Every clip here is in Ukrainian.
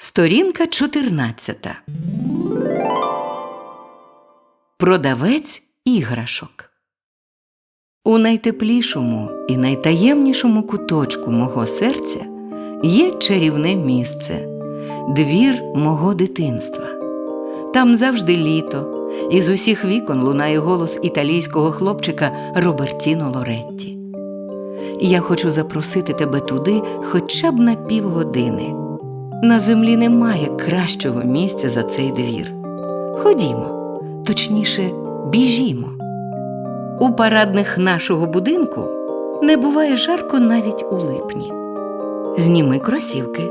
Сторінка 14. Продавець іграшок. У найтеплішому і найтаємнішому куточку мого серця є чарівне місце двір мого дитинства. Там завжди літо, і з усіх вікон лунає голос італійського хлопчика Робертіно Лоретті. Я хочу запросити тебе туди хоча б на півгодини. На землі немає кращого місця за цей двір. Ходімо, точніше, біжімо. У парадних нашого будинку не буває жарко навіть у липні. Зніми кросівки.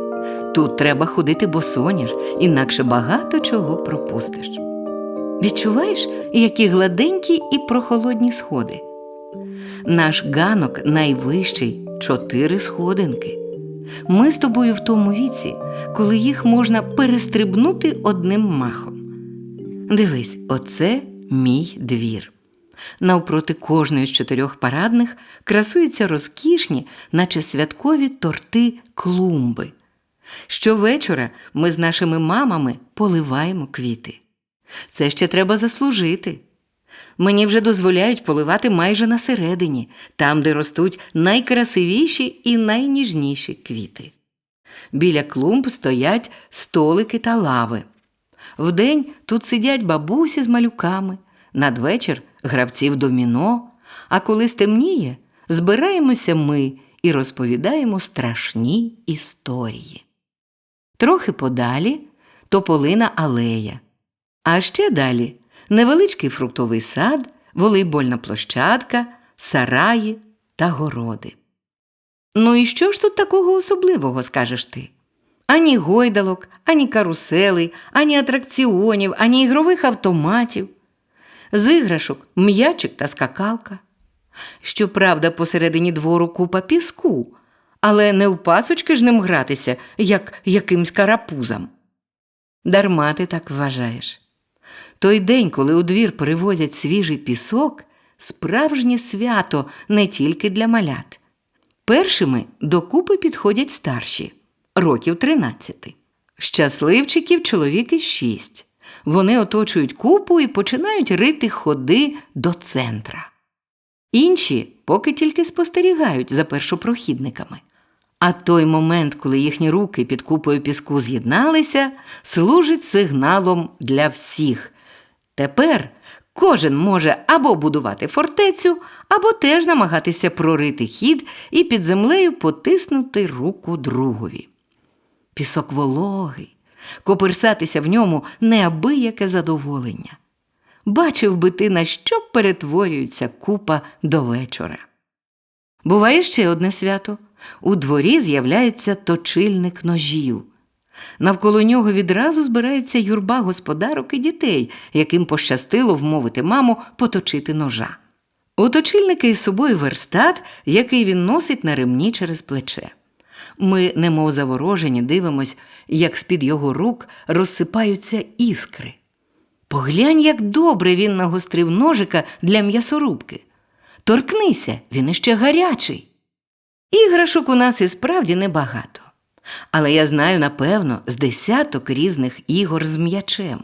Тут треба ходити босоніж, інакше багато чого пропустиш. Відчуваєш, які гладенькі і прохолодні сходи. Наш ганок найвищий чотири сходинки. Ми з тобою в тому віці, коли їх можна перестрибнути одним махом. Дивись, оце мій двір. Навпроти кожної з чотирьох парадних красуються розкішні, наче святкові торти клумби. Щовечора ми з нашими мамами поливаємо квіти. Це ще треба заслужити. Мені вже дозволяють поливати майже на середині, там, де ростуть найкрасивіші і найніжніші квіти. Біля клумб стоять столики та лави. Вдень тут сидять бабусі з малюками, надвечір гравці в доміно, а коли стемніє, збираємося ми і розповідаємо страшні історії. Трохи подалі тополина алея, а ще далі невеличкий фруктовий сад, волейбольна площадка, сараї та городи. Ну і що ж тут такого особливого, скажеш ти? Ані гойдалок, ані каруселей, ані атракціонів, ані ігрових автоматів. З іграшок м'ячик та скакалка. Щоправда, посередині двору купа піску, але не в пасочки ж ним гратися, як якимсь карапузам. Дарма ти так вважаєш. Той день, коли у двір перевозять свіжий пісок, справжнє свято не тільки для малят. Першими до купи підходять старші років 13. Щасливчиків чоловік із шість. Вони оточують купу і починають рити ходи до центра. Інші поки тільки спостерігають за першопрохідниками. А той момент, коли їхні руки під купою піску з'єдналися, служить сигналом для всіх. Тепер кожен може або будувати фортецю, або теж намагатися прорити хід і під землею потиснути руку другові. Пісок вологий, коперсатися в ньому неабияке задоволення. Бачив би ти, на що перетворюється купа до вечора. Буває ще одне свято. У дворі з'являється точильник ножів. Навколо нього відразу збирається юрба господарок і дітей, яким пощастило вмовити маму поточити ножа. У точильника із собою верстат, який він носить на ремні через плече. Ми, немов заворожені, дивимось, як з-під його рук розсипаються іскри. Поглянь, як добре він нагострив ножика для м'ясорубки. Торкнися, він іще гарячий. Іграшок у нас і справді небагато. Але я знаю, напевно, з десяток різних ігор з м'ячем.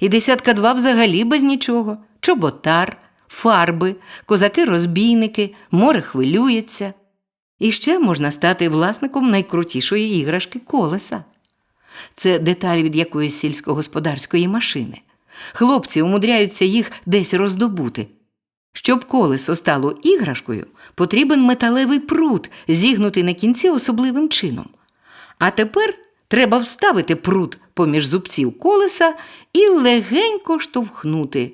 І десятка два взагалі без нічого: чоботар, фарби, козаки-розбійники, море хвилюється. І ще можна стати власником найкрутішої іграшки колеса. Це деталь від якоїсь сільськогосподарської машини. Хлопці умудряються їх десь роздобути. Щоб колесо стало іграшкою, потрібен металевий прут, зігнутий на кінці особливим чином. А тепер треба вставити прут поміж зубців колеса і легенько штовхнути.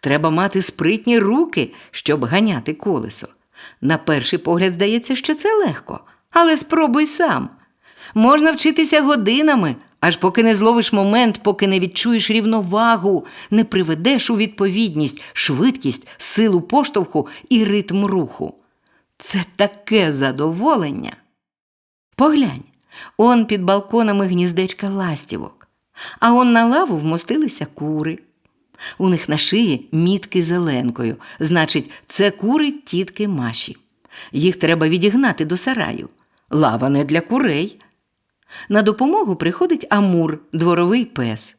Треба мати спритні руки, щоб ганяти колесо. На перший погляд здається, що це легко, але спробуй сам. Можна вчитися годинами, аж поки не зловиш момент, поки не відчуєш рівновагу, не приведеш у відповідність швидкість, силу поштовху і ритм руху. Це таке задоволення. Поглянь, он під балконами гніздечка ластівок, а он на лаву вмостилися кури. У них на шиї мітки зеленкою, значить, це кури тітки Маші. Їх треба відігнати до сараю. Лава не для курей. На допомогу приходить Амур, дворовий пес.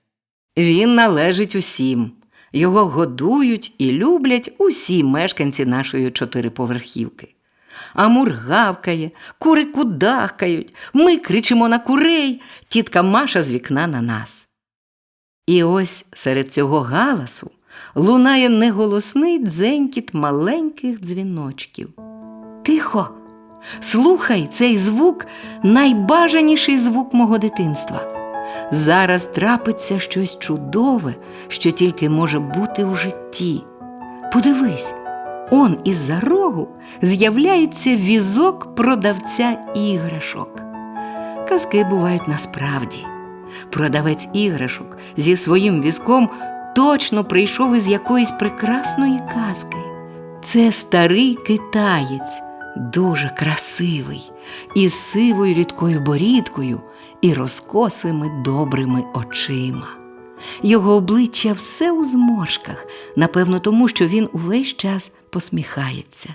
Він належить усім. Його годують і люблять усі мешканці нашої чотириповерхівки. Амур гавкає, кури кудахкають, ми кричимо на курей, тітка Маша з вікна на нас. І ось серед цього галасу лунає неголосний дзенькіт маленьких дзвіночків. Тихо, слухай цей звук найбажаніший звук мого дитинства. Зараз трапиться щось чудове, що тільки може бути у житті. Подивись, он із-за рогу з'являється візок продавця іграшок. Казки бувають насправді. Продавець іграшок зі своїм візком точно прийшов із якоїсь прекрасної казки. Це старий китаєць, дуже красивий, із сивою рідкою борідкою і розкосими добрими очима. Його обличчя все у зморшках, напевно, тому що він увесь час посміхається.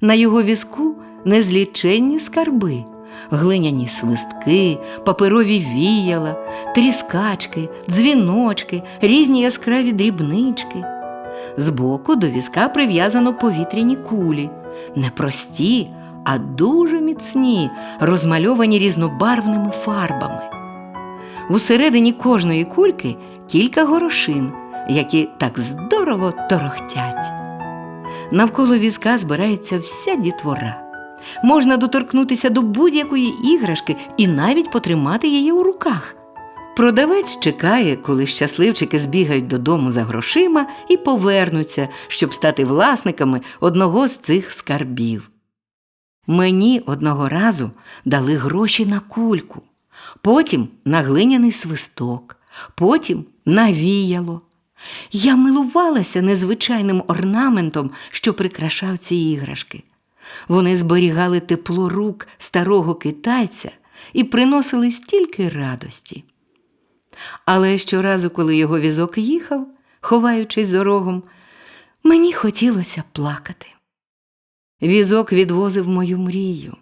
На його візку незліченні скарби, глиняні свистки, паперові віяла, тріскачки, дзвіночки, різні яскраві дрібнички. Збоку до візка прив'язано повітряні кулі, не прості, а дуже міцні, розмальовані різнобарвними фарбами. Усередині кожної кульки кілька горошин, які так здорово торохтять. Навколо візка збирається вся дітвора. Можна доторкнутися до будь-якої іграшки і навіть потримати її у руках. Продавець чекає, коли щасливчики збігають додому за грошима і повернуться, щоб стати власниками одного з цих скарбів. Мені одного разу дали гроші на кульку, потім на глиняний свисток, потім на віяло. Я милувалася незвичайним орнаментом, що прикрашав ці іграшки. Вони зберігали тепло рук старого китайця і приносили стільки радості. Але щоразу, коли його візок їхав, ховаючись за рогом, мені хотілося плакати. Візок відвозив мою мрію.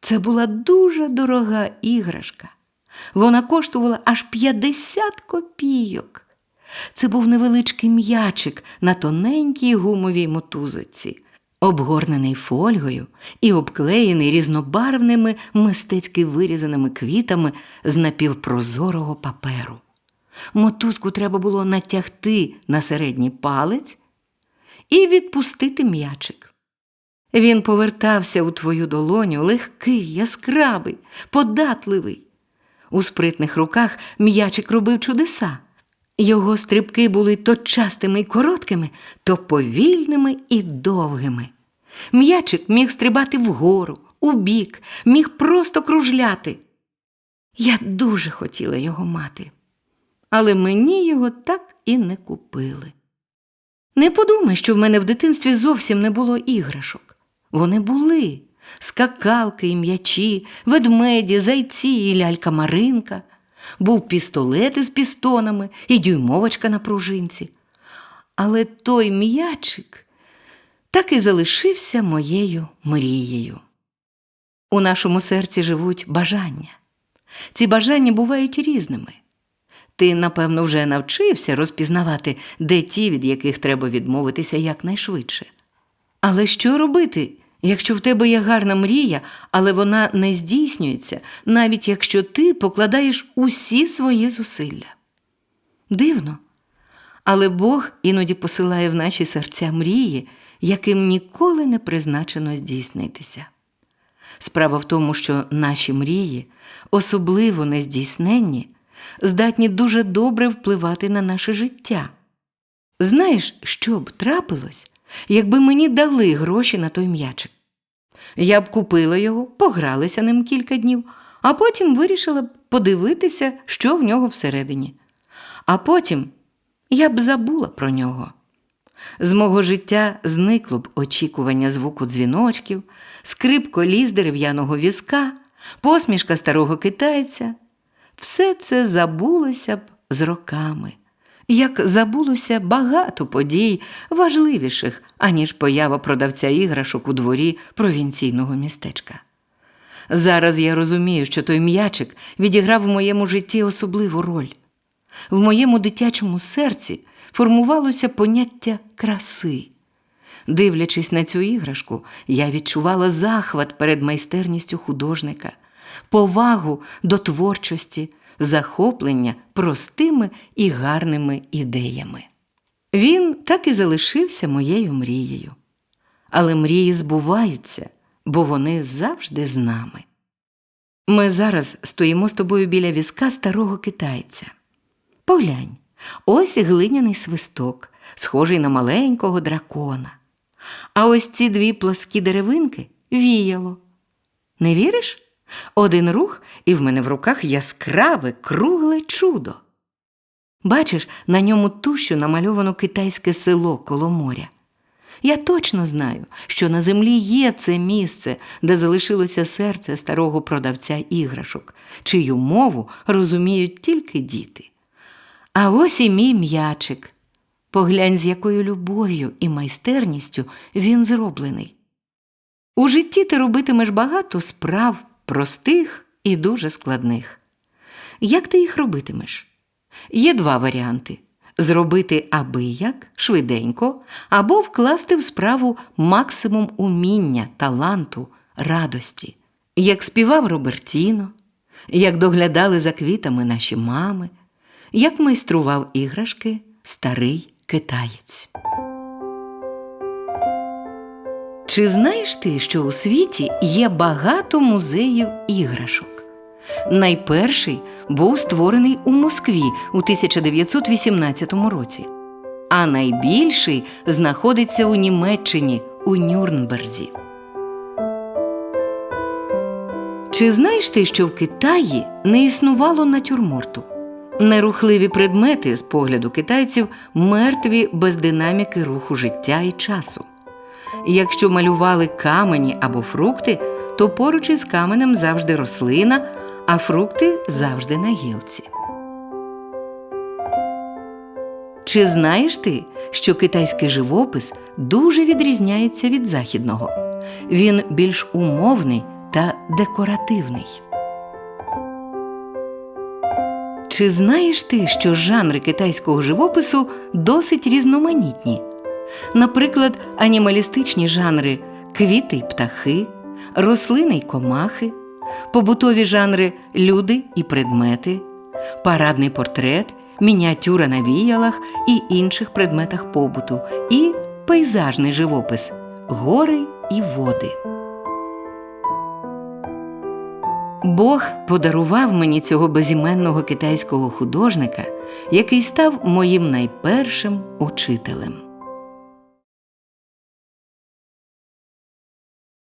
Це була дуже дорога іграшка. Вона коштувала аж 50 копійок. Це був невеличкий м'ячик на тоненькій гумовій мотузоці, обгорнений фольгою і обклеєний різнобарвними мистецьки вирізаними квітами з напівпрозорого паперу. Мотузку треба було натягти на середній палець і відпустити м'ячик. Він повертався у твою долоню легкий, яскравий, податливий. У спритних руках м'ячик робив чудеса. Його стрибки були то частими й короткими, то повільними і довгими. М'ячик міг стрибати вгору, убік, міг просто кружляти. Я дуже хотіла його мати, але мені його так і не купили. Не подумай, що в мене в дитинстві зовсім не було іграшок. Вони були скакалки і м'ячі, ведмеді, зайці і лялька Маринка. Був пістолет із пістонами і дюймовочка на пружинці. Але той м'ячик так і залишився моєю мрією. У нашому серці живуть бажання. Ці бажання бувають різними. Ти, напевно, вже навчився розпізнавати, де ті, від яких треба відмовитися якнайшвидше. Але що робити, якщо в тебе є гарна мрія, але вона не здійснюється, навіть якщо ти покладаєш усі свої зусилля? Дивно. Але Бог іноді посилає в наші серця мрії, яким ніколи не призначено здійснитися. Справа в тому, що наші мрії, особливо нездійсненні, здатні дуже добре впливати на наше життя. Знаєш, що б трапилось, якби мені дали гроші на той м'ячик? Я б купила його, погралася ним кілька днів, а потім вирішила б подивитися, що в нього всередині. А потім я б забула про нього. З мого життя зникло б очікування звуку дзвіночків, скрип коліс дерев'яного візка, посмішка старого китайця. Все це забулося б з роками, як забулося багато подій, важливіших, аніж поява продавця іграшок у дворі провінційного містечка. Зараз я розумію, що той м'ячик відіграв в моєму житті особливу роль. В моєму дитячому серці формувалося поняття краси. Дивлячись на цю іграшку, я відчувала захват перед майстерністю художника, повагу до творчості, захоплення простими і гарними ідеями. Він так і залишився моєю мрією. Але мрії збуваються, бо вони завжди з нами. Ми зараз стоїмо з тобою біля візка старого китайця. Поглянь, ось глиняний свисток, схожий на маленького дракона. А ось ці дві плоскі деревинки віяло. Не віриш? Один рух, і в мене в руках яскраве, кругле чудо. Бачиш, на ньому тущу намальовано китайське село коло моря. Я точно знаю, що на землі є це місце, де залишилося серце старого продавця іграшок, чию мову розуміють тільки діти. А ось і мій м'ячик. Поглянь, з якою любов'ю і майстерністю він зроблений. У житті ти робитимеш багато справ, простих і дуже складних. Як ти їх робитимеш? Є два варіанти зробити аби як швиденько, або вкласти в справу максимум уміння, таланту, радості, як співав Робертіно, як доглядали за квітами наші мами, як майстрував іграшки старий китаєць. Чи знаєш ти, що у світі є багато музеїв іграшок? Найперший був створений у Москві у 1918 році, а найбільший знаходиться у Німеччині у Нюрнберзі. Чи знаєш ти, що в Китаї не існувало натюрморту? Нерухливі предмети з погляду китайців мертві без динаміки руху життя і часу. Якщо малювали камені або фрукти, то поруч із каменем завжди рослина, а фрукти завжди на гілці. Чи знаєш ти, що китайський живопис дуже відрізняється від західного? Він більш умовний та декоративний. Чи знаєш ти, що жанри китайського живопису досить різноманітні? Наприклад, анімалістичні жанри квіти й птахи, рослини й комахи, побутові жанри люди і предмети, парадний портрет, мініатюра на віялах і інших предметах побуту, і пейзажний живопис гори і води. Бог подарував мені цього безіменного китайського художника, який став моїм найпершим учителем.